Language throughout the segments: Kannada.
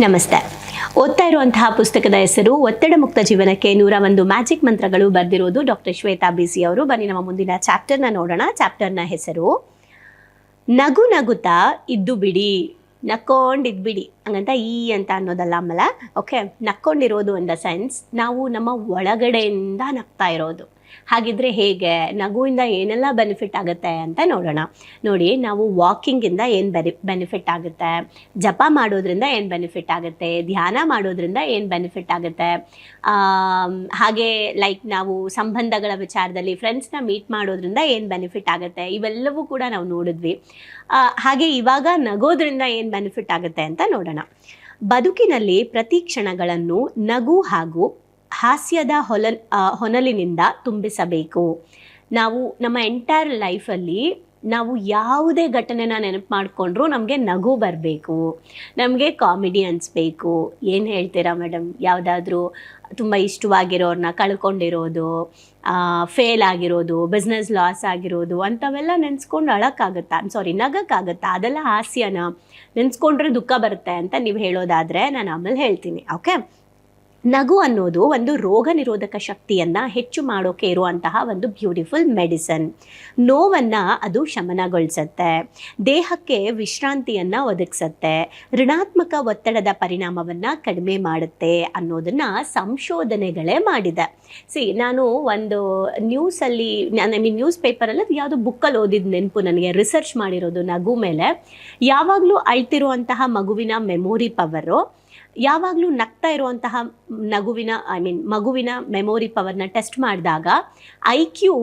ನಮಸ್ತೆ. ಓದ್ತಾ ಇರುವಂತಹ ಪುಸ್ತಕದ ಹೆಸರು ಒತ್ತಡ ಮುಕ್ತ ಜೀವನಕ್ಕೆ ನೂರ ಒಂದು ಮ್ಯಾಜಿಕ್ ಮಂತ್ರಗಳು ಬರೆದಿರೋದು ಡಾಕ್ಟರ್ ಶ್ವೇತಾ ಬಿಸಿ ಅವರು. ಬನ್ನಿ ನಮ್ಮ ಮುಂದಿನ ಚಾಪ್ಟರ್ನ ನೋಡೋಣ. ಚಾಪ್ಟರ್ನ ಹೆಸರು ನಗು ನಗುತ್ತಾ ಇದ್ದು ಬಿಡಿ ನಕ್ಕೊಂಡು ಇದ್ಬಿಡಿ ಹಂಗಂತ ಈ ಅಂತ ಅನ್ನೋದಲ್ಲ ಆಮೇಲೆ ಓಕೆ ನಕ್ಕೊಂಡಿರೋದು ಇನ್ ದ ಸೆನ್ಸ್ ನಾವು ನಮ್ಮ ಒಳಗಡೆಯಿಂದ ನಗ್ತಾ ಇರೋದು. ಹಾಗಿದ್ರೆ ಹೇಗೆ? ನಗುವಿಂದ ಏನೆಲ್ಲ ಬೆನಿಫಿಟ್ ಆಗುತ್ತೆ ಅಂತ ನೋಡೋಣ. ನೋಡಿ, ನಾವು ವಾಕಿಂಗಿಂದ ಏನು ಬೆನಿ ಬೆನಿಫಿಟ್ ಆಗುತ್ತೆ? ಜಪ ಮಾಡೋದ್ರಿಂದ ಏನು ಬೆನಿಫಿಟ್ ಆಗುತ್ತೆ? ಧ್ಯಾನ ಮಾಡೋದ್ರಿಂದ ಏನು ಬೆನಿಫಿಟ್ ಆಗುತ್ತೆ? ಹಾಗೆ ಲೈಕ್ ನಾವು ಸಂಬಂಧಗಳ ವಿಚಾರದಲ್ಲಿ ಫ್ರೆಂಡ್ಸ್ನ ಮೀಟ್ ಮಾಡೋದ್ರಿಂದ ಏನು ಬೆನಿಫಿಟ್ ಆಗುತ್ತೆ? ಇವೆಲ್ಲವೂ ಕೂಡ ನಾವು ನೋಡಿದ್ವಿ. ಹಾಗೆ ಇವಾಗ ನಗೋದ್ರಿಂದ ಏನು ಬೆನಿಫಿಟ್ ಆಗುತ್ತೆ ಅಂತ ನೋಡೋಣ. ಬದುಕಿನಲ್ಲಿ ಪ್ರತಿ ಕ್ಷಣಗಳನ್ನು ನಗು ಹಾಗೂ ಹಾಸ್ಯದ ಹೊಲ ಹೊನಲಿನಿಂದ ತುಂಬಿಸಬೇಕು. ನಾವು ನಮ್ಮ ಎಂಟೈರ್ ಲೈಫಲ್ಲಿ ನಾವು ಯಾವುದೇ ಘಟನೆನ ನೆನಪು ಮಾಡಿಕೊಂಡ್ರೂ ನಮಗೆ ನಗು ಬರಬೇಕು. ನಮಗೆ ಕಾಮಿಡಿ ಅನಿಸ್ಬೇಕು. ಏನು ಹೇಳ್ತೀರಾ ಮೇಡಮ್? ಯಾವುದಾದ್ರೂ ತುಂಬ ಇಷ್ಟವಾಗಿರೋರನ್ನ ಕಳ್ಕೊಂಡಿರೋದು ಫೇಲ್ ಆಗಿರೋದು ಬಿಸ್ನೆಸ್ ಲಾಸ್ ಆಗಿರೋದು ಅಂಥವೆಲ್ಲ ನೆನೆಸ್ಕೊಂಡು ಅಳಕ್ಕಾಗತ್ತಾ? ಸಾರಿ ನಗಕ್ಕಾಗತ್ತಾ? ಅದೆಲ್ಲ ಹಾಸ್ಯನ ನೆನೆಸ್ಕೊಂಡ್ರೆ ದುಃಖ ಬರುತ್ತೆ ಅಂತ ನೀವು ಹೇಳೋದಾದರೆ ನಾನು ಆಮೇಲೆ ಹೇಳ್ತೀನಿ ಓಕೆ ನಗು ಅನ್ನೋದು ಒಂದು ರೋಗ ನಿರೋಧಕ ಶಕ್ತಿಯನ್ನು ಹೆಚ್ಚು ಮಾಡೋಕೆ ಇರುವಂತಹ ಒಂದು ಬ್ಯೂಟಿಫುಲ್ ಮೆಡಿಸನ್ ನೋವನ್ನು ಅದು ಶಮನಗೊಳಿಸುತ್ತೆ. ದೇಹಕ್ಕೆ ವಿಶ್ರಾಂತಿಯನ್ನು ಒದಗಿಸುತ್ತೆ. ಋಣಾತ್ಮಕ ಒತ್ತಡದ ಪರಿಣಾಮವನ್ನು ಕಡಿಮೆ ಮಾಡುತ್ತೆ ಅನ್ನೋದನ್ನು ಸಂಶೋಧನೆಗಳೇ ಮಾಡಿದೆ. ಸಿ ನಾನು ಒಂದು ನ್ಯೂಸಲ್ಲಿ ನಾನು ಐ ಮೀನ್ ನ್ಯೂಸ್ ಪೇಪರಲ್ಲಿ ಅದು ಯಾವುದೋ ಬುಕ್ಕಲ್ಲಿ ಓದಿದ ನೆನಪು ನನಗೆ. ರಿಸರ್ಚ್ ಮಾಡಿರೋದು ನಗು ಮೇಲೆ. ಯಾವಾಗಲೂ ಅಳ್ತಿರುವಂತಹ ಮಗುವಿನ ಮೆಮೊರಿ ಪವರು ಯಾವಾಗಲೂ ನಗ್ತಾ ಇರುವಂತಹ ನಗುವಿನ ಐ ಮೀನ್ ಮಗುವಿನ ಮೆಮೊರಿ ಪವರ್ನ ಟೆಸ್ಟ್ ಮಾಡಿದಾಗ ಐ ಕ್ಯೂ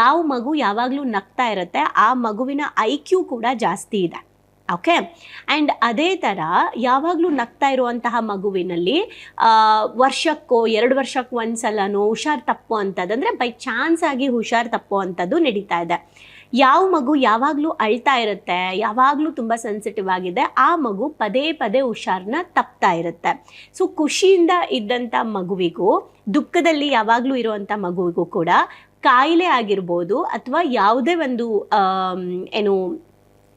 ಯಾವ ಮಗು ಯಾವಾಗಲೂ ನಗ್ತಾ ಇರುತ್ತೆ, ಆ ಮಗುವಿನ ಐ ಕ್ಯೂ ಕೂಡ ಜಾಸ್ತಿ ಇದೆ. ಓಕೆ ಆ್ಯಂಡ್ ಅದೇ ಥರ ಯಾವಾಗಲೂ ನಗ್ತಾ ಇರುವಂತಹ ಮಗುವಿನಲ್ಲಿ ವರ್ಷಕ್ಕೋ, ಎರಡು ವರ್ಷಕ್ಕೆ ಒಂದ್ಸಲನೋ ಹುಷಾರು ತಪ್ಪು ಅಂಥದ್ದು ಅಂದರೆ ಬೈ ಚಾನ್ಸ್ ಆಗಿ ಹುಷಾರು ತಪ್ಪು ಅಂಥದ್ದು ನಡೀತಾ ಇದೆ. ಯಾವ ಮಗು ಯಾವಾಗಲೂ ಅಳ್ತಾ ಇರುತ್ತೆ, ಯಾವಾಗಲೂ ತುಂಬ ಸೆನ್ಸಿಟಿವ್ ಆಗಿದೆ, ಆ ಮಗು ಪದೇ ಪದೇ ಹುಷಾರನ್ನ ತಪ್ತಾ ಇರುತ್ತೆ. ಸೊ ಖುಷಿಯಿಂದ ಇದ್ದಂಥ ಮಗುವಿಗೂ, ದುಃಖದಲ್ಲಿ ಯಾವಾಗಲೂ ಇರುವಂಥ ಮಗುವಿಗೂ ಕೂಡ ಕಾಯಿಲೆ ಆಗಿರ್ಬೋದು ಅಥವಾ ಯಾವುದೇ ಒಂದು ಏನು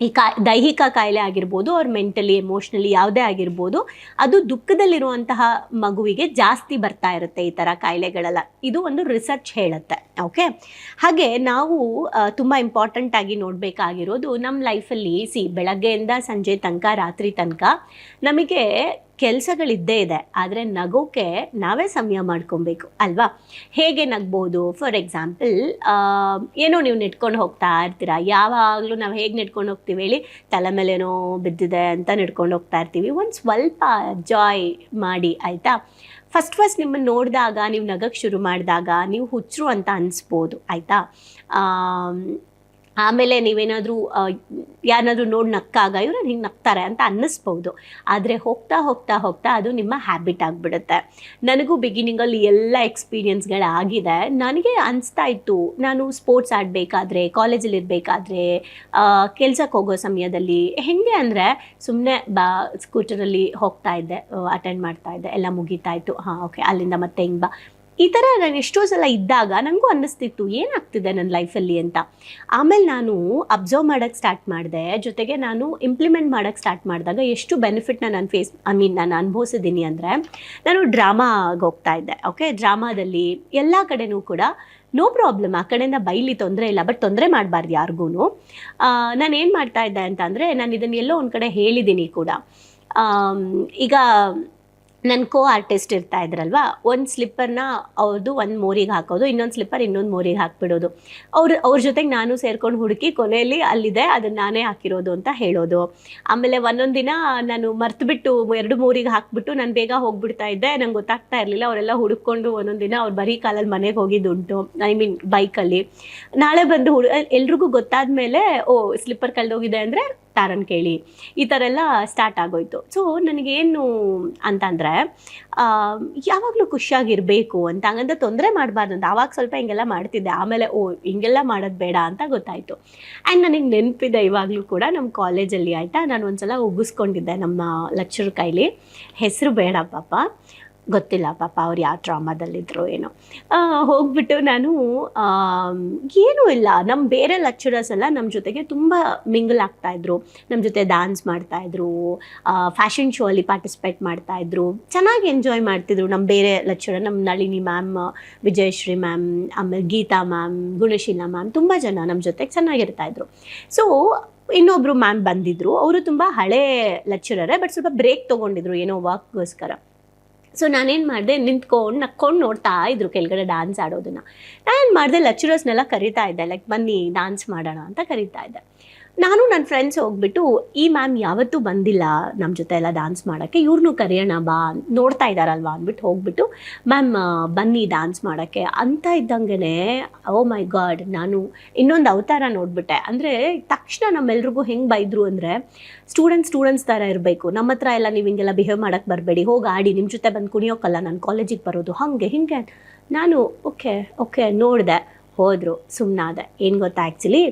ಈ ಕಾ, ದೈಹಿಕ ಕಾಯಿಲೆ ಆಗಿರ್ಬೋದು ಅವ್ರ ಮೆಂಟಲಿ ಎಮೋಷ್ನಲಿ ಯಾವುದೇ ಆಗಿರ್ಬೋದು, ಅದು ದುಃಖದಲ್ಲಿರುವಂತಹ ಮಗುವಿಗೆ ಜಾಸ್ತಿ ಬರ್ತಾ ಇರುತ್ತೆ ಈ ಥರ ಕಾಯಿಲೆಗಳೆಲ್ಲ. ಇದು ಒಂದು ರಿಸರ್ಚ್ ಹೇಳುತ್ತೆ ಓಕೆ ಹಾಗೆ ನಾವು ತುಂಬ ಇಂಪಾರ್ಟೆಂಟ್ ಆಗಿ ನೋಡಬೇಕಾಗಿರೋದು ನಮ್ಮ ಲೈಫಲ್ಲಿ ಸಿ ಬೆಳಗ್ಗೆಯಿಂದ ಸಂಜೆ ತನಕ, ರಾತ್ರಿ ತನಕ ನಮಗೆ ಕೆಲಸಗಳಿದ್ದೇ ಇದೆ, ಆದರೆ ನಗೋಕೆ ನಾವೇ ಸಮಯ ಮಾಡ್ಕೊಬೇಕು, ಅಲ್ವಾ? ಹೇಗೆ ನಗ್ಬೋದು? ಫಾರ್ ಎಕ್ಸಾಂಪಲ್ ಏನೋ ನೀವು ನೆಟ್ಕೊಂಡು ಹೋಗ್ತಾ ಇರ್ತೀರಾ? ಯಾವಾಗಲೂ ನಾವು ಹೇಗೆ ನೆಟ್ಕೊಂಡು ಹೋಗ್ತೀವಿ ಹೇಳಿ? ತಲೆ ಮೇಲೇನೋ ಬಿದ್ದಿದೆ ಅಂತ ನೆಡ್ಕೊಂಡು ಹೋಗ್ತಾ ಇರ್ತೀವಿ. ಒಂದು ಸ್ವಲ್ಪ ಜಾಯ್ ಮಾಡಿ, ಆಯಿತಾ? ಫಸ್ಟ್ ಫಸ್ಟ್ ನಿಮ್ಮನ್ನು ನೋಡಿದಾಗ, ನೀವು ನಗಕ್ಕೆ ಶುರು ಮಾಡಿದಾಗ, ನೀವು ಹುಚ್ಚರು ಅಂತ ಅನಿಸ್ಬೋದು, ಆಯಿತಾ? ಆಮೇಲೆ ನೀವೇನಾದರೂ ಯಾರನ್ನಾದ್ರೂ ನೋಡಿ ನಕ್ಕಾಗ ಇವ್ರು ಹಿಂಗೆ ನಗ್ತಾರೆ ಅಂತ ಅನ್ನಿಸ್ಬೋದು. ಆದರೆ ಹೋಗ್ತಾ ಹೋಗ್ತಾ ಹೋಗ್ತಾ ಅದು ನಿಮ್ಮ ಹ್ಯಾಬಿಟ್ ಆಗಿಬಿಡುತ್ತೆ. ನನಗೂ ಬಿಗಿನಿಂಗಲ್ಲಿ ಎಲ್ಲ ಎಕ್ಸ್ಪೀರಿಯನ್ಸ್ಗಳಾಗಿದೆ ನನಗೆ ಅನಿಸ್ತಾ ಇತ್ತು, ನಾನು ಸ್ಪೋರ್ಟ್ಸ್ ಆಡಬೇಕಾದ್ರೆ ಕಾಲೇಜಲ್ಲಿ ಇರಬೇಕಾದ್ರೆ ಕೆಲ್ಸಕ್ಕೆ ಹೋಗೋ ಸಮಯದಲ್ಲಿ ಹೆಂಗೆ ಅಂದರೆ ಸುಮ್ಮನೆ ಬಾ ಸ್ಕೂಟರಲ್ಲಿ ಹೋಗ್ತಾ ಇದ್ದೆ ಅಟೆಂಡ್ ಮಾಡ್ತಾ ಇದ್ದೆ, ಎಲ್ಲ ಮುಗೀತಾ ಇತ್ತು. ಹಾಂ ಓಕೆ ಅಲ್ಲಿಂದ ಮತ್ತೆ ಹಿಂಗೆ ಬಾ. ಈ ಥರ ನಾನು ಎಷ್ಟೋ ಸಲ ಇದ್ದಾಗ ನನಗೂ ಅನ್ನಿಸ್ತಿತ್ತು, ಏನಾಗ್ತಿದೆ ನನ್ನ ಲೈಫಲ್ಲಿ ಅಂತ. ಆಮೇಲೆ ನಾನು ಅಬ್ಸರ್ವ್ ಮಾಡೋಕ್ಕೆ ಸ್ಟಾರ್ಟ್ ಮಾಡಿದೆ. ಜೊತೆಗೆ ನಾನು ಇಂಪ್ಲಿಮೆಂಟ್ ಮಾಡೋಕ್ಕೆ ಸ್ಟಾರ್ಟ್ ಮಾಡಿದಾಗ ಎಷ್ಟು ಬೆನಿಫಿಟ್ನ ನಾನು ಫೇಸ್ ಐ ಮೀನ್ ನಾನು ಅನುಭವಿಸಿದ್ದೀನಿ ಅಂದರೆ, ನಾನು ಡ್ರಾಮಾಗೆ ಹೋಗ್ತಾ ಇದ್ದೆ ಓಕೆ ಡ್ರಾಮಾದಲ್ಲಿ ಎಲ್ಲ ಕಡೆನೂ ಕೂಡ ನೋ ಪ್ರಾಬ್ಲಮ್ ಆ ಕಡೆಯಿಂದ ಬೈಲಿ ತೊಂದರೆ ಇಲ್ಲ ಬಟ್ ತೊಂದರೆ ಮಾಡಬಾರ್ದು ಯಾರಿಗೂ ನಾನು ಏನು ಮಾಡ್ತಾ ಇದ್ದೆ ಅಂತ ಅಂದರೆ ನಾನು ಇದನ್ನೆಲ್ಲೋ ಒಂದು ಕಡೆ ಹೇಳಿದ್ದೀನಿ ಕೂಡ. ಈಗ ನನ್ನ ಕೋ ಆರ್ಟಿಸ್ಟ್ ಇರ್ತಾ ಇದ್ರಲ್ವಾ, ಒಂದು ಸ್ಲಿಪ್ಪರ್ನ ಅವ್ರದ್ದು ಒಂದು ಮೋರಿಗೆ ಹಾಕೋದು, ಇನ್ನೊಂದು ಸ್ಲಿಪ್ಪರ್ ಇನ್ನೊಂದು ಮೋರಿಗೆ ಹಾಕ್ಬಿಡೋದು. ಅವ್ರ ಅವ್ರ ಜೊತೆಗೆ ನಾನು ಸೇರ್ಕೊಂಡು ಹುಡುಕಿ ಕೊನೆಯಲ್ಲಿ ಅಲ್ಲಿದೆ ಅದನ್ನು ನಾನೇ ಹಾಕಿರೋದು ಅಂತ ಹೇಳೋದು. ಆಮೇಲೆ ಒಂದೊಂದು ದಿನ ನಾನು ಮರ್ತುಬಿಟ್ಟು ಎರಡು ಮೂರಿಗೆ ಹಾಕ್ಬಿಟ್ಟು ನಾನು ಬೇಗ ಹೋಗ್ಬಿಡ್ತಾ ಇದ್ದೆ, ನಂಗೆ ಗೊತ್ತಾಗ್ತಾ ಇರಲಿಲ್ಲ, ಅವರೆಲ್ಲ ಹುಡುಕೊಂಡು ಒಂದೊಂದು ದಿನ ಅವ್ರು ಬರೀ ಕಾಲಲ್ಲಿ ಮನೆಗೆ ಹೋಗಿದ್ದುಂಟು ಐ ಮೀನ್ ಬೈಕಲ್ಲಿ ನಾಳೆ ಬಂದು ಹುಡು ಎಲ್ರಿಗೂ ಗೊತ್ತಾದ ಮೇಲೆ ಓ ಸ್ಲಿಪ್ಪರ್ ಕಳೆದೋಗಿದೆ ಅಂದರೆ ತಾರನ್ ಕೇಳಿ. ಈ ಥರ ಎಲ್ಲ ಸ್ಟಾರ್ಟ್ ಆಗೋಯ್ತು. ಸೊ ನನಗೇನು ಅಂತಂದರೆ ಯಾವಾಗಲೂ ಖುಷಿಯಾಗಿರಬೇಕು ಅಂತ ಹಂಗಂದ್ರೆ ತೊಂದರೆ ಮಾಡಬಾರ್ದು ಅಂತ. ಆವಾಗ ಸ್ವಲ್ಪ ಹಿಂಗೆಲ್ಲ ಮಾಡ್ತಿದ್ದೆ. ಆಮೇಲೆ, ಓ, ಹಿಂಗೆಲ್ಲ ಮಾಡೋದು ಬೇಡ ಅಂತ ಗೊತ್ತಾಯಿತು. ಆ್ಯಂಡ್ ನನಗೆ ನೆನಪಿದೆ ಇವಾಗಲೂ ಕೂಡ ನಮ್ಮ ಕಾಲೇಜಲ್ಲಿ ಆಯಿತಾ? ನಾನು ಒಂದ್ಸಲ ಉಗ್ಗಿಸ್ಕೊಂಡಿದ್ದೆ ನಮ್ಮ ಲೆಕ್ಚರ್ ಕೈಲಿ. ಹೆಸರು ಬೇಡ ಪಾಪ. ಗೊತ್ತಿಲ್ಲ, ಪಾಪ ಅವ್ರು ಯಾವ ಡ್ರಾಮಾದಲ್ಲಿದ್ರು ಏನೋ. ಹೋಗ್ಬಿಟ್ಟು ನಾನು ಏನೂ ಇಲ್ಲ. ನಮ್ಮ ಬೇರೆ ಲೆಕ್ಚರರ್ಸ್ ಎಲ್ಲ ನಮ್ಮ ಜೊತೆಗೆ ತುಂಬ ಮಿಂಗಲ್ ಆಗ್ತಾಯಿದ್ರು ನಮ್ಮ ಜೊತೆ ಡ್ಯಾನ್ಸ್ ಮಾಡ್ತಾಯಿದ್ರು ಫ್ಯಾಷನ್ ಶೋ ಅಲ್ಲಿ ಪಾರ್ಟಿಸಿಪೇಟ್ ಮಾಡ್ತಾಯಿದ್ರು ಚೆನ್ನಾಗಿ ಎಂಜಾಯ್ ಮಾಡ್ತಿದ್ರು ನಮ್ಮ ಬೇರೆ ಲೆಕ್ಚರರ್ ನಮ್ಮ ನಳಿನಿ ಮ್ಯಾಮ್ ವಿಜಯಶ್ರೀ ಮ್ಯಾಮ್ ಆಮೇಲೆ ಗೀತಾ ಮ್ಯಾಮ್ ಗುಣಶೀಲ ಮ್ಯಾಮ್ ತುಂಬ ಜನ ನಮ್ಮ ಜೊತೆಗೆ ಚೆನ್ನಾಗಿರ್ತಾಯಿದ್ರು ಸೊ ಇನ್ನೊಬ್ರು ಮ್ಯಾಮ್ ಬಂದಿದ್ರು. ಅವರು ತುಂಬ ಹಳೆ ಲೆಕ್ಚರರೇ ಬಟ್ ಸ್ವಲ್ಪ ಬ್ರೇಕ್ ತೊಗೊಂಡಿದ್ರು, ಏನೋ ವರ್ಕ್ಗೋಸ್ಕರ ಸೊ ನಾನೇನು ಮಾಡಿದೆ, ನಿಂತ್ಕೊಂಡು ನಕ್ಕೊಂಡು ನೋಡ್ತಾ ಇದ್ರು ಕೆಳಗಡೆ ಡ್ಯಾನ್ಸ್ ಆಡೋದನ್ನು. ನಾನೇನು ಮಾಡಿದೆ ಲೆಕ್ಚರರ್ಸ್ನೆಲ್ಲ ಕರಿತಾ ಇದ್ದೆ ಲೈಕ್ ಬನ್ನಿ ಡ್ಯಾನ್ಸ್ ಮಾಡೋಣ ಅಂತ ಕರಿತಾ ಇದ್ದೆ. ನಾನು ನನ್ನ ಫ್ರೆಂಡ್ಸ್ ಹೋಗ್ಬಿಟ್ಟು, ಈ ಮ್ಯಾಮ್ ಯಾವತ್ತೂ ಬಂದಿಲ್ಲ ನಮ್ಮ ಜೊತೆ ಎಲ್ಲ ಡ್ಯಾನ್ಸ್ ಮಾಡೋಕ್ಕೆ ಇವ್ರನ್ನೂ ಕರೆಯೋಣ ಬಾ, ನೋಡ್ತಾ ಇದ್ದಾರಲ್ವಾ? ಅಂದ್ಬಿಟ್ಟು ಹೋಗ್ಬಿಟ್ಟು ಮ್ಯಾಮ್ ಬನ್ನಿ ಡ್ಯಾನ್ಸ್ ಮಾಡೋಕ್ಕೆ. ಅಂತ ಇದ್ದಂಗೆ ಓ ಮೈ ಗಾಡ್ ನಾನು ಇನ್ನೊಂದು ಅವತಾರ ನೋಡಿಬಿಟ್ಟೆ. ಅಂದರೆ ತಕ್ಷಣ ನಮ್ಮೆಲ್ರಿಗೂ ಹೆಂಗೆ ಬೈದರು ಅಂದರೆ ಸ್ಟೂಡೆಂಟ್ಸ್ ಸ್ಟೂಡೆಂಟ್ಸ್ ಥರ ಇರಬೇಕು. ನಮ್ಮ ಹತ್ರ ಎಲ್ಲ ನೀವು ಹಿಂಗೆಲ್ಲ ಬಿಹೇವ್ ಮಾಡೋಕ್ಕೆ ಬರಬೇಡಿ. ಹೋಗಿ ಆಡಿ ನಿಮ್ಮ ಜೊತೆ ಬಂದು ಕುಣಿಯೋಕ್ಕಲ್ಲ ನಾನು ಕಾಲೇಜಿಗೆ ಬರೋದು. ಹಾಗೆ, ಹಿಂಗೆ. ನಾನು ಓಕೆ ಓಕೆ ನೋಡಿದೆ. ಹೋದರು ಸುಮ್ಮನಾದೆ ಏನು ಗೊತ್ತಾ ಆ್ಯಕ್ಚುಲಿ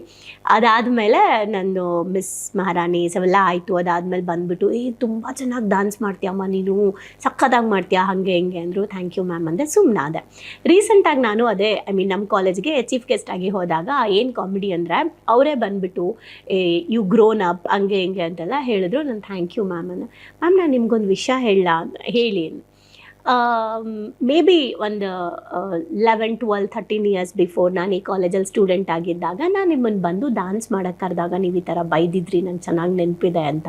ಅದಾದಮೇಲೆ ನಾನು ಮಿಸ್ ಮಹಾರಾಣಿ ಸವೆಲ್ಲ ಆಯಿತು. ಅದಾದಮೇಲೆ ಬಂದುಬಿಟ್ಟು, ಏ, ತುಂಬ ಚೆನ್ನಾಗಿ ಡ್ಯಾನ್ಸ್ ಮಾಡ್ತೀಯಮ್ಮ ನೀನು? ಸಖತ್ತಾಗಿ ಮಾಡ್ತೀಯಾ? ಹಾಗೆ, ಹಿಂಗೆ, ಅಂದರು. ಥ್ಯಾಂಕ್ ಯು ಮ್ಯಾಮ್ ಅಂದೆ. ಸುಮ್ಮನಾದೆ ರೀಸೆಂಟಾಗಿ ನಾನು ಅದೇ ಐ ಮೀನ್ ನಮ್ಮ ಕಾಲೇಜ್ಗೆ ಚೀಫ್ ಗೆಸ್ಟ್ ಆಗಿ ಹೋದಾಗ ಏನು ಕಾಮಿಡಿ ಅಂದರೆ, ಅವರೇ ಬಂದುಬಿಟ್ಟು ಯು ಗ್ರೋನ್ ಅಪ್ ಹಂಗೆ, ಹಿಂಗೆ, ಅಂತೆಲ್ಲ ಹೇಳಿದ್ರು. ನಾನು ಥ್ಯಾಂಕ್ ಯು ಮ್ಯಾಮ್ ಅನ್ನ ಮ್ಯಾಮ್ ನಾನು ನಿಮ್ಗೊಂದು ವಿಷಯ ಹೇಳ ಹೇಳಿ. ಮೇ ಬಿ ಒಂದು eleven twelve thirteen years before ನಾನು ಈ ಕಾಲೇಜಲ್ಲಿ ಸ್ಟೂಡೆಂಟ್ ಆಗಿದ್ದಾಗ ನಾನು ನಿಮ್ಮನ್ನು ಬಂದು ಡ್ಯಾನ್ಸ್ ಮಾಡೋಕ್ಕೆ ಕರೆದಾಗ ನೀವು ಈ ಥರ ಬೈದಿದ್ರಿ, ನಂಗೆ ಚೆನ್ನಾಗಿ ನೆನಪಿದೆ ಅಂತ.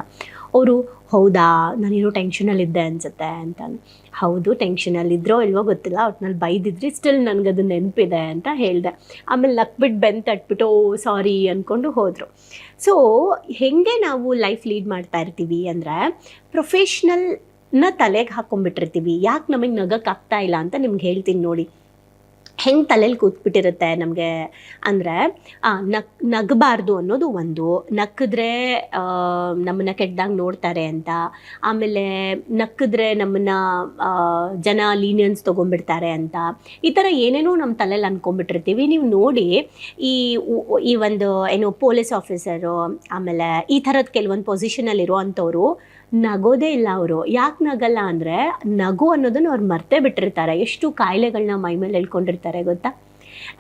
ಅವರು, ಹೌದಾ ನಾನೇನೋ ಟೆನ್ಷನಲ್ಲಿದ್ದೆ ಅನ್ಸುತ್ತೆ ಅಂತ ಹೌದು ಟೆನ್ಷನಲ್ಲಿದ್ದರೋ ಇಲ್ವೋ ಗೊತ್ತಿಲ್ಲ, ಒಟ್ನಲ್ಲಿ ಬೈದಿದ್ರಿ ಸ್ಟಿಲ್ ನನಗದು ನೆನಪಿದೆ ಅಂತ ಹೇಳಿದೆ. ಆಮೇಲೆ ನಕ್ಬಿಟ್ಟು ಬೆನ್ ತಟ್ಬಿಟ್ಟು, ಓ ಸಾರಿ ಅಂದ್ಕೊಂಡು ಹೋದರು. ಸೊ ಹೇಗೆ ನಾವು ಲೈಫ್ ಲೀಡ್ ಮಾಡ್ತಾ ಇರ್ತೀವಿ ಅಂದರೆ ಪ್ರೊಫೆಷ್ನಲ್ ನ ತಲೆಗೆ ಹಾಕೊಂಡ್ಬಿಟ್ಟಿರ್ತೀವಿ. ಯಾಕೆ ನಮಗೆ ನಗಕ್ಕೆ ಆಗ್ತಾ ಇಲ್ಲ ಅಂತ ನಿಮ್ಗೆ ಹೇಳ್ತೀನಿ ನೋಡಿ. ಹೆಂಗೆ ತಲೆಯಲ್ಲಿ ಕೂತ್ಬಿಟ್ಟಿರುತ್ತೆ ನಮಗೆ ಅಂದರೆ ನಕ್ ನಗಬಾರ್ದು ಅನ್ನೋದು ಒಂದು. ನಕ್ಕಿದ್ರೆ ನಮ್ಮನ್ನು ಕೆಟ್ಟದಾಗ ನೋಡ್ತಾರೆ ಅಂತ. ಆಮೇಲೆ ನಕ್ಕಿದ್ರೆ ನಮ್ಮನ್ನು ಜನ ಲೀನಿಯನ್ಸ್ ತೊಗೊಂಡ್ಬಿಡ್ತಾರೆ ಅಂತ. ಈ ಥರ ಏನೇನೋ ನಮ್ಮ ತಲೆಯಲ್ಲಿ ಅಂದ್ಕೊಂಡ್ಬಿಟ್ಟಿರ್ತೀವಿ ನೀವು ನೋಡಿ, ಈ ಈ ಒಂದು, ಏನು ಪೊಲೀಸ್ ಆಫೀಸರು ಆಮೇಲೆ ಈ ಥರದ ಕೆಲವೊಂದು ಪೊಸಿಷನಲ್ಲಿರೋ ಅಂಥವ್ರು ನಗೋದೇ ಇಲ್ಲ ಅವರು. ಯಾಕೆ ನಗಲ್ಲ ಅಂದರೆ ನಗು ಅನ್ನೋದನ್ನು ಅವ್ರು ಮರ್ತೇ ಬಿಟ್ಟಿರ್ತಾರೆ. ಎಷ್ಟು ಕಾಯಿಲೆಗಳನ್ನ ಮೈ ಮೇಲೆ ಹೇಳ್ಕೊಂಡಿರ್ತಾರೆ ಗೊತ್ತಾ?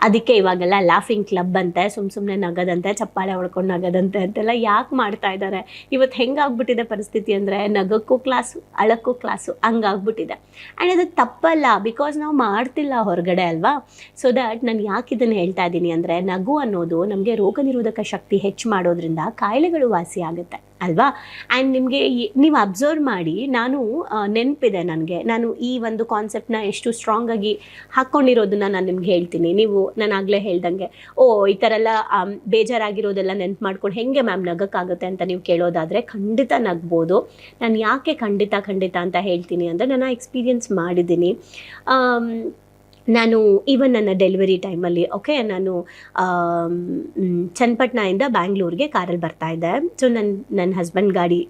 ಅದಕ್ಕೆ ಇವಾಗೆಲ್ಲ ಲಾಫಿಂಗ್ ಕ್ಲಬ್ ಅಂತೆ ಸುಮ್ಮ ಸುಮ್ಮನೆ ನಗದಂತೆ, ಚಪ್ಪಾಳೆ ಹೊಡ್ಕೊಂಡು ನಗದಂತೆ ಅಂತೆಲ್ಲ ಯಾಕೆ ಮಾಡ್ತಾ ಇದ್ದಾರೆ ಇವತ್ತು ಹೆಂಗಾಗ್ಬಿಟ್ಟಿದೆ ಪರಿಸ್ಥಿತಿ ಅಂದರೆ ನಗಕ್ಕೂ ಕ್ಲಾಸು ಅಳಕ್ಕೂ ಕ್ಲಾಸು ಹಂಗಾಗ್ಬಿಟ್ಟಿದೆ ಆ್ಯಂಡ್ ಅದು ತಪ್ಪಲ್ಲ ಬಿಕಾಸ್ ನಾವು ಮಾಡ್ತಿಲ್ಲ ಹೊರಗಡೆ ಅಲ್ವಾ? ಸೊ ದ್ಯಾಟ್ ನಾನು ಯಾಕೆ ಇದನ್ನು ಹೇಳ್ತಾ ಇದ್ದೀನಿ ಅಂದರೆ ನಗು ಅನ್ನೋದು ನಮಗೆ ರೋಗ ನಿರೋಧಕ ಶಕ್ತಿ ಹೆಚ್ಚು ಮಾಡೋದ್ರಿಂದ ಕಾಯಿಲೆಗಳು ವಾಸಿ ಆಗುತ್ತೆ. ಅಲ್ವಾ? ಆ್ಯಂಡ್ ನಿಮಗೆ ನೀವು ಅಬ್ಸರ್ವ್ ಮಾಡಿ ನಾನು ನೆನಪಿದೆ ನನಗೆ. ನಾನು ಈ ಒಂದು ಕಾನ್ಸೆಪ್ಟ್ನ ಎಷ್ಟು ಸ್ಟ್ರಾಂಗ್ ಆಗಿ ಹಾಕ್ಕೊಂಡಿರೋದನ್ನ ನಾನು ನಿಮ್ಗೆ ಹೇಳ್ತೀನಿ. ನೀವು, ನಾನು ಆಗಲೇ ಹೇಳ್ದಂಗೆ, ಓ, ಈ ಥರ ಎಲ್ಲ ಬೇಜಾರಾಗಿರೋದೆಲ್ಲ ನೆನ್ಪು ಮಾಡ್ಕೊಂಡು ಹೆಂಗೆ ಮ್ಯಾಮ್ ನಗಕ್ಕಾಗುತ್ತೆ ಅಂತ ನೀವು ಕೇಳೋದಾದರೆ ಖಂಡಿತ ನಗ್ಬೋದು. ನಾನು ಯಾಕೆ ಖಂಡಿತ ಖಂಡಿತ ಅಂತ ಹೇಳ್ತೀನಿ ಅಂದರೆ ನಾನು ಎಕ್ಸ್ಪೀರಿಯನ್ಸ್ ಮಾಡಿದ್ದೀನಿ. ನಾನು ಈವನ್ ನನ್ನ ಡೆಲಿವರಿ ಟೈಮಲ್ಲಿ ಓಕೆ ನಾನು ಆಮ್, ಚನ್ನಪಟ್ಟಣದಿಂದ ಬ್ಯಾಂಗ್ಳೂರಿಗೆ ಕಾರಲ್ಲಿ ಬರ್ತಾ ಇದ್ದೆ. ಸೊ ನನ್ನ ನನ್ನ ಹಸ್ಬೆಂಡ್ ಗಾಡಿ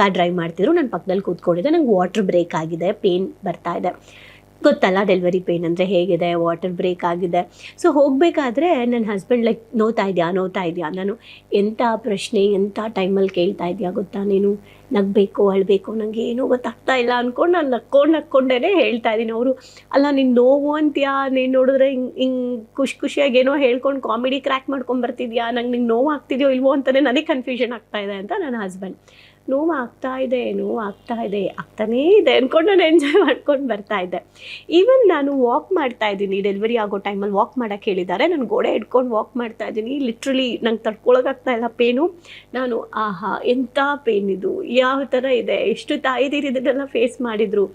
ಕಾರ್ ಡ್ರೈವ್ ಮಾಡ್ತಿದ್ರು. ನನ್ನ ಪಕ್ಕದಲ್ಲಿ ಕೂತ್ಕೊಂಡಿದ್ದೆ. ನಂಗೆ ವಾಟ್ರ್ ಬ್ರೇಕ್ ಆಗಿದೆ ಪೇನ್ ಬರ್ತಾ ಇದೆ. ಗೊತ್ತಲ್ಲ ಡೆಲಿವರಿ ಪೇನ್ ಅಂದರೆ ಹೇಗಿದೆ ವಾಟರ್ ಬ್ರೇಕ್ ಆಗಿದೆ. ಸೊ ಹೋಗಬೇಕಾದ್ರೆ ನನ್ನ ಹಸ್ಬೆಂಡ್ ಲೈಕ್ ನೋತಾ ಇದೆಯಾ ನೋತಾ ಇದೆಯಾ? ನಾನು ಎಂಥ ಪ್ರಶ್ನೆ ಎಂಥ ಟೈಮಲ್ಲಿ ಕೇಳ್ತಾ ಇದೆಯಾ ಗೊತ್ತಾ? ನೀನು ನಗಬೇಕು, ಅಳಬೇಕು ನನಗೆ ಏನೂ ಗೊತ್ತಾಗ್ತಾ ಇಲ್ಲ ಅಂದ್ಕೊಂಡು ನಾನು ನಕ್ಕೊಂಡು ನಕ್ಕೊಂಡೇ ಹೇಳ್ತಾ ಇದ್ದೀನಿ. ಅವರು, ಅಲ್ಲ, ನೀನು ನೋವು ಅಂತೀಯಾ? ನೀನು ನೋಡಿದ್ರೆ ಹಿಂಗೆ ಹಿಂಗೆ ಖುಷಿ ಖುಷಿಯಾಗಿ ಏನೋ ಹೇಳ್ಕೊಂಡು ಕಾಮಿಡಿ ಕ್ರ್ಯಾಕ್ ಮಾಡ್ಕೊಂಡು ಬರ್ತಿದ್ಯಾ? ನಂಗೆ ನಿಂಗೆ ನೋವು ಆಗ್ತಿದೆಯೋ ಇಲ್ವೋ ಅಂತಲೇ ನನಗೆ ಕನ್ಫ್ಯೂಷನ್ ಆಗ್ತಾ ಇದೆ ಅಂತ ನನ್ನ ಹಸ್ಬೆಂಡ್ ನೋವು ಆಗ್ತಾ ಇದೆ ನೋವು ಆಗ್ತಾ ಇದೆ, ಆಗ್ತಾನೇ ಇದೆ ಅಂದ್ಕೊಂಡು ನಾನು ಎಂಜಾಯ್ ಮಾಡ್ಕೊಂಡು ಬರ್ತಾ ಇದ್ದೆ. ಈವನ್ ನಾನು ವಾಕ್ ಮಾಡ್ತಾ ಇದ್ದೀನಿ ಡೆಲಿವರಿ ಆಗೋ ಟೈಮಲ್ಲಿ ವಾಕ್ ಮಾಡೋಕ್ಕೆ ಹೇಳಿದ್ದಾರೆ. ನಾನು ಗೋಡೆ ಹಿಡ್ಕೊಂಡು ವಾಕ್ ಮಾಡ್ತಾ ಇದ್ದೀನಿ. ಲಿಟ್ರಲಿ ನಂಗೆ ತಡ್ಕೊಳಕ್ಕಾಗ್ತಾ ಇಲ್ಲ ಪೇನು ನಾನು, ಆಹಾ ಎಂಥ ಪೇನ್ ಇದು? ಯಾವ ಥರ ಇದೆ? ಎಷ್ಟು ತಾಯಿದಿರು ಇದನ್ನೆಲ್ಲ ಫೇಸ್ ಮಾಡಿದ್ರು?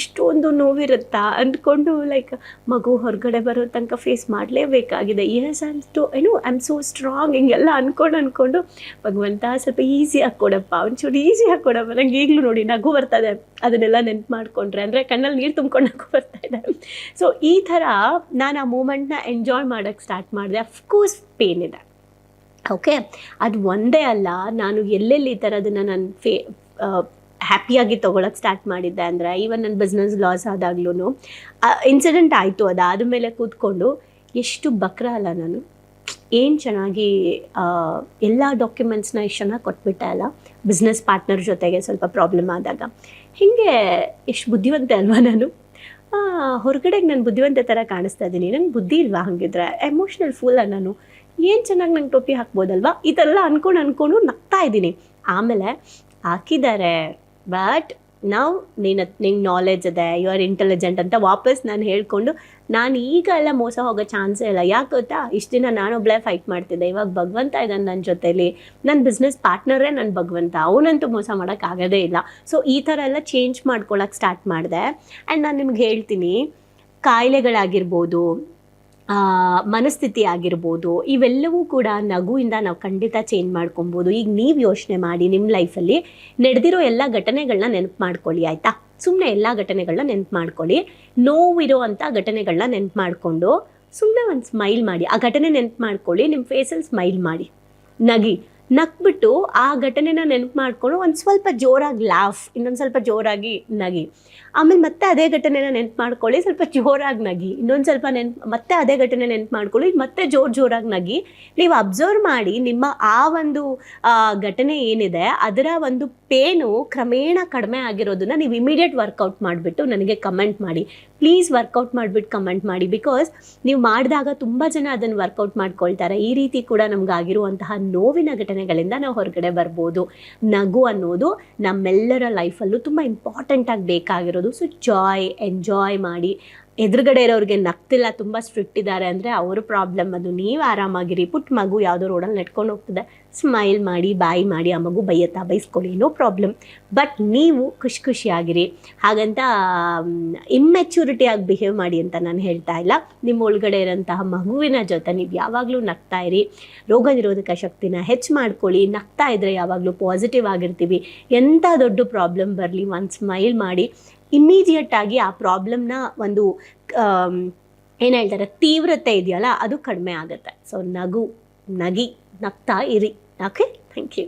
ಇಷ್ಟೊಂದು ನೋವಿರುತ್ತಾ? ಅಂದ್ಕೊಂಡು ಲೈಕ್ ಮಗು ಹೊರಗಡೆ ಬರೋ ತನಕ ಫೇಸ್ ಮಾಡಲೇಬೇಕಾಗಿದೆ. ಎಸ್ ಆಮ್ ಟು ಏನು ಐ ಆಮ್ ಸೋ ಸ್ಟ್ರಾಂಗ್ ಹಿಂಗೆಲ್ಲ ಅಂದ್ಕೊಂಡು ಅಂದ್ಕೊಂಡು ಭಗವಂತ, ಸ್ವಲ್ಪ ಈಸಿಯಾಗಿ ಕೊಡಪ್ಪ. ಒಂಚೂರು ಈಸಿಯಾಗಿ ಕೊಡಪ್ಪ ನಂಗೆ ಈಗಲೂ ನೋಡಿ ನಗು ಬರ್ತದೆ. ಅದನ್ನೆಲ್ಲ ನೆನ್ಪು ಮಾಡಿಕೊಂಡ್ರೆ. ಅಂದರೆ ಕಣ್ಣಲ್ಲಿ ನೀರು ತುಂಬ್ಕೊಂಡು ನಗು ಬರ್ತಾ ಇದೆ ಸೊ ಈ ಥರ ನಾನು ಆ ಮೂಮೆಂಟ್ನ ಎಂಜಾಯ್ ಮಾಡೋಕ್ಕೆ ಸ್ಟಾರ್ಟ್ ಮಾಡಿದೆ. ಅಫ್ಕೋರ್ಸ್ ಪೇನ್ ಇದೆ. ಓಕೆ ಅದು ಒಂದೇ ಅಲ್ಲ. ನಾನು ಎಲ್ಲೆಲ್ಲಿ ಈ ಥರದನ್ನು ನಾನು ಫೇ ಹ್ಯಾಪಿಯಾಗಿ ತೊಗೊಳಕ್ಕೆ ಸ್ಟಾರ್ಟ್ ಮಾಡಿದ್ದೆ ಅಂದರೆ ಈವನ್ ನನ್ನ ಬಿಸ್ನೆಸ್ ಲಾಸ್ ಆದಾಗ್ಲೂ ಇನ್ಸಿಡೆಂಟ್ ಆಯಿತು ಅದಾದಮೇಲೆ ಕೂತ್ಕೊಂಡು, ಎಷ್ಟು ಬಕ್ರ ಅಲ್ಲ ನಾನು. ಏನು ಚೆನ್ನಾಗಿ ಎಲ್ಲ ಡಾಕ್ಯುಮೆಂಟ್ಸ್ನ ಇಷ್ಟು ಚೆನ್ನಾಗಿ ಕೊಟ್ಬಿಟ್ಟೆ ಅಲ್ಲ ಬಿಸ್ನೆಸ್ ಪಾರ್ಟ್ನರ್ ಜೊತೆಗೆ ಸ್ವಲ್ಪ ಪ್ರಾಬ್ಲಮ್ ಆದಾಗ. ಹೀಗೆ ಎಷ್ಟು ಬುದ್ಧಿವಂತೆ ಅಲ್ವಾ ನಾನು. ಹೊರಗಡೆಗೆ ನಾನು ಬುದ್ಧಿವಂತೆ ಥರ ಕಾಣಿಸ್ತಾ ಇದ್ದೀನಿ ನಂಗೆ ಬುದ್ಧಿ ಇಲ್ವಾ ಹಾಗಿದ್ರೆ? ಎಮೋಷ್ನಲ್ ಫುಲ್ಲ ನಾನು. ಏನು ಚೆನ್ನಾಗಿ ನಂಗೆ ಟೋಪಿ ಹಾಕ್ಬೋದಲ್ವಾ? ಎಲ್ಲ ಅನ್ಕೊಂಡು ಅನ್ಕೊಂಡು ನಗ್ತಾ ಇದ್ದೀನಿ ಆಮೇಲೆ ಹಾಕಿದ್ದಾರೆ ಬಟ್ ನಾವು ನೀನು ನಿಂಗೆ ನಾಲೆಜ್ ಇದೆ ಯು ಆರ್ ಇಂಟೆಲಿಜೆಂಟ್ ಅಂತ ವಾಪಸ್ ನಾನು ಹೇಳ್ಕೊಂಡು, ನಾನು ಈಗ ಎಲ್ಲ ಮೋಸ ಹೋಗೋ ಚಾನ್ಸೇ ಇಲ್ಲ. ಯಾಕೆ ಗೊತ್ತಾ? ಇಷ್ಟು ದಿನ ನಾನು ನಾನೊಬ್ಳೆ ಫೈಟ್ ಮಾಡ್ತಿದ್ದೆ. ಇವಾಗ ಭಗವಂತ ಇದ್ದಾನೆ ನನ್ನ ಜೊತೆಲಿ. ನನ್ನ ಬಿಸ್ನೆಸ್ ಪಾರ್ಟ್ನರೇ ನನ್ನ ಭಗವಂತ. ಅವನಂತೂ ಮೋಸ ಮಾಡೋಕ್ಕಾಗೋದೇ ಇಲ್ಲ. ಸೊ ಈ ಥರ ಎಲ್ಲ ಚೇಂಜ್ ಮಾಡ್ಕೊಳಕ್ಕೆ ಸ್ಟಾರ್ಟ್ ಮಾಡಿದೆ. ಆ್ಯಂಡ್ ನಾನು ನಿಮ್ಗೆ ಹೇಳ್ತೀನಿ, ಕಾಯಿಲೆಗಳಾಗಿರ್ಬೋದು ಮನಸ್ಥಿತಿ ಆಗಿರ್ಬೋದು, ಇವೆಲ್ಲವೂ ಕೂಡ ನಗುವಿಂದ ನಾವು ಖಂಡಿತ ಚೇಂಜ್ ಮಾಡ್ಕೊಬೋದು. ಈಗ ನೀವು ಯೋಚನೆ ಮಾಡಿ ನಿಮ್ಮ ಲೈಫಲ್ಲಿ ನಡೆದಿರೋ ಎಲ್ಲ ಘಟನೆಗಳನ್ನ ನೆನಪು ಮಾಡ್ಕೊಳ್ಳಿ, ಆಯಿತಾ? ಸುಮ್ಮನೆ ಎಲ್ಲ ಘಟನೆಗಳನ್ನ ನೆನಪು ಮಾಡ್ಕೊಳ್ಳಿ. ನೋವಿರೋ ಅಂಥ ಘಟನೆಗಳನ್ನ ನೆನಪು ಮಾಡಿಕೊಂಡು ಸುಮ್ಮನೆ ಒಂದು ಸ್ಮೈಲ್ ಮಾಡಿ, ಆ ಘಟನೆ ನೆನಪು ಮಾಡ್ಕೊಳ್ಳಿ ನಿಮ್ಮ ಫೇಸಲ್ಲಿ ಸ್ಮೈಲ್ ಮಾಡಿ. ನಗಿ. ನಕ್ಬಿಟ್ಟು ಆ ಘಟನೆನ ನೆನಪು ಮಾಡಿಕೊಂಡು ಒಂದು ಸ್ವಲ್ಪ ಜೋರಾಗಿ ಲಾಫ್ ಇನ್ನೊಂದು ಸ್ವಲ್ಪ ಜೋರಾಗಿ ನಗಿ. ಆಮೇಲೆ ಮತ್ತೆ ಅದೇ ಘಟನೆನ ನೆನಪು ಮಾಡ್ಕೊಳ್ಳಿ, ಸ್ವಲ್ಪ ಜೋರಾಗಿ ನಗಿ. ಇನ್ನೊಂದು ಸ್ವಲ್ಪ ನೆನ್ಪು, ಮತ್ತೆ ಅದೇ ಘಟನೆ ನೆನಪು ಮಾಡ್ಕೊಳ್ಳಿ, ಮತ್ತೆ ಜೋರು ಜೋರಾಗಿ ನಗಿ. ನೀವು ಅಬ್ಸರ್ವ್ ಮಾಡಿ ನಿಮ್ಮ ಆ ಒಂದು ಘಟನೆ ಏನಿದೆ, ಅದರ ಒಂದು ಪೇನು ಕ್ರಮೇಣ ಕಡಿಮೆ ಆಗಿರೋದನ್ನ ನೀವು ಇಮಿಡಿಯೇಟ್ ವರ್ಕೌಟ್ ಮಾಡಿಬಿಟ್ಟು ನನಗೆ ಕಮೆಂಟ್ ಮಾಡಿ. ಪ್ಲೀಸ್ ವರ್ಕೌಟ್ ಮಾಡಿಬಿಟ್ಟು ಕಮೆಂಟ್ ಮಾಡಿ. ಬಿಕಾಸ್ ನೀವು ಮಾಡಿದಾಗ ತುಂಬ ಜನ ಅದನ್ನು ವರ್ಕೌಟ್ ಮಾಡ್ಕೊಳ್ತಾರೆ. ಈ ರೀತಿ ಕೂಡ ನಮ್ಗೆ ಆಗಿರುವಂತಹ ನೋವಿನ ಘಟನೆಗಳಿಂದ ನಾವು ಹೊರಗಡೆ ಬರ್ಬೋದು. ನಗು ಅನ್ನೋದು ನಮ್ಮೆಲ್ಲರ ಲೈಫಲ್ಲೂ ತುಂಬ ಇಂಪಾರ್ಟೆಂಟಾಗಿ ಬೇಕಾಗಿರೋದು. ಸೊ ಜಾಯ್ ಎಂಜಾಯ್ ಮಾಡಿ. ಎದುರುಗಡೆ ಇರೋರಿಗೆ ನಗ್ತಿಲ್ಲ ತುಂಬ ಸ್ಟ್ರಿಕ್ಟ್ ಇದ್ದಾರೆ ಅಂದರೆ ಅವ್ರ ಪ್ರಾಬ್ಲಮ್ ಅದು. ನೀವು ಆರಾಮಾಗಿರಿ ಪುಟ್ಟ ಮಗು ಯಾವುದೋ ರೋಡಲ್ಲಿ ನೆಟ್ಕೊಂಡು ಹೋಗ್ತದೆ. ಸ್ಮೈಲ್ ಮಾಡಿ, ಬಾಯಿ ಮಾಡಿ, ಆ ಮಗು ಬೈಯತ್ತಾ, ಬೈಸ್ಕೊಳ್ಳಿ ನೋ ಪ್ರಾಬ್ಲಮ್ ಬಟ್ ನೀವು ಖುಷಿ ಖುಷಿಯಾಗಿರಿ ಹಾಗಂತ ಇಮ್ಮೆಚ್ಯೂರಿಟಿಯಾಗಿ ಬಿಹೇವ್ ಮಾಡಿ ಅಂತ ನಾನು ಹೇಳ್ತಾ ಇಲ್ಲ. ನಿಮ್ಮ ಒಳಗಡೆ ಇರೋಂತಹ ಮಗುವಿನ ಜೊತೆ ನೀವು ಯಾವಾಗಲೂ ನಗ್ತಾ ಇರಿ. ರೋಗ ನಿರೋಧಕ ಶಕ್ತಿನ ಹೆಚ್ಚು ಮಾಡ್ಕೊಳ್ಳಿ. ನಗ್ತಾ ಇದ್ದರೆ ಯಾವಾಗಲೂ ಪಾಸಿಟಿವ್ ಆಗಿರ್ತೀವಿ. ಎಂಥ ದೊಡ್ಡ ಪ್ರಾಬ್ಲಮ್ ಬರಲಿ, ಒಂದು ಸ್ಮೈಲ್ ಮಾಡಿ. ಇಮ್ಮಿಡಿಯೇಟ್ ಆಗಿ ಆ ಪ್ರಾಬ್ಲಮ್ನ ಒಂದು ಏನು ಹೇಳ್ತಾರೆ, ತೀವ್ರತೆ ಇದೆಯಲ್ಲ, ಅದು ಕಡಿಮೆ ಆಗುತ್ತೆ. ಸೊ ನಗು, ನಗಿ, ನಗ್ತಾ ಇರಿ. Okay thank you